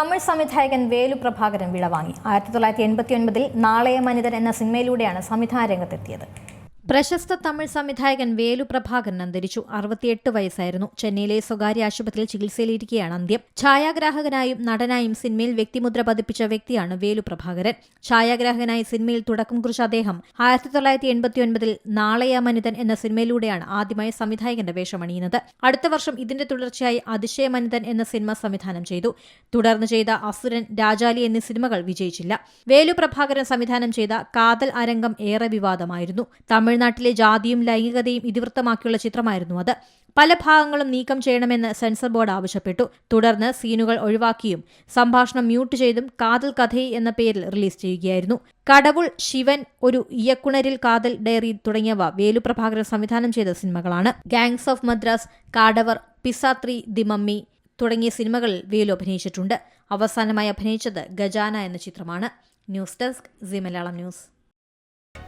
തമിഴ് സംവിധായകൻ വേലു പ്രഭാകരൻ വിളവാങ്ങി. ആയിരത്തി തൊള്ളായിരത്തി എൺപത്തി ഒൻപതിൽ നാളെയ മനിതൻ എന്ന സിനിമയിലൂടെയാണ് സംവിധാന രംഗത്തെത്തിയത്. പ്രശസ്ത തമിഴ് സംവിധായകൻ വേലു പ്രഭാകരൻ അന്തരിച്ചു. അറുപത്തിയെട്ട് വയസ്സായിരുന്നു. ചെന്നൈയിലെ സ്വകാര്യ ആശുപത്രിയിൽ ചികിത്സയിലിരിക്കുകയാണ് അന്ത്യം. ഛായാഗ്രാഹകനായും നടനായും സിനിമയിൽ വ്യക്തിമുദ്ര പതിപ്പിച്ച വ്യക്തിയാണ് വേലു പ്രഭാകരൻ. ഛായാഗ്രാഹകനായി സിനിമയിൽ തുടക്കം കുറിച്ച അദ്ദേഹം ആയിരത്തി തൊള്ളായിരത്തി എൺപത്തിയൊൻപതിൽ നാളെയ മനിതൻ എന്ന സിനിമയിലൂടെയാണ് ആദ്യമായി സംവിധായകന്റെ വേഷമണിയുന്നത്. അടുത്ത വർഷം ഇതിന്റെ തുടർച്ചയായി അതിശയ മനിതൻ എന്ന സിനിമ സംവിധാനം ചെയ്തു. തുടർന്ന് ചെയ്ത അസുരൻ രാജാലി എന്നീ സിനിമകൾ വിജയിച്ചില്ല. വേലു പ്രഭാകരൻ സംവിധാനം ചെയ്ത കാതൽ അരംഗം ഏറെ വിവാദമായിരുന്നു. തമിഴ്നാട്ടിലെ ജാതിയും ലൈംഗികതയും ഇതിവൃത്തമാക്കിയുള്ള ചിത്രമായിരുന്നു അത്. പല ഭാഗങ്ങളും നീക്കം ചെയ്യണമെന്ന് സെൻസർ ബോർഡ് ആവശ്യപ്പെട്ടു. തുടർന്ന് സീനുകൾ ഒഴിവാക്കിയും സംഭാഷണം മ്യൂട്ട് ചെയ്തും കാതൽ കഥയി എന്ന പേരിൽ റിലീസ് ചെയ്യുകയായിരുന്നു. കടവുൾ ശിവൻ ഒരു ഇയക്കുണരിൽ കാതൽ ഡയറി തുടങ്ങിയവ വേലുപ്രഭാകർ സംവിധാനം ചെയ്ത സിനിമകളാണ്. Gangs of Madras cadaver pizza three the mummy തുടങ്ങിയ സിനിമകളിൽ വേലു അഭിനയിച്ചിട്ടുണ്ട്. അവസാനമായി അഭിനയിച്ചത് ഗജാന എന്ന ചിത്രമാണ്. News desk Zee Malayalam news.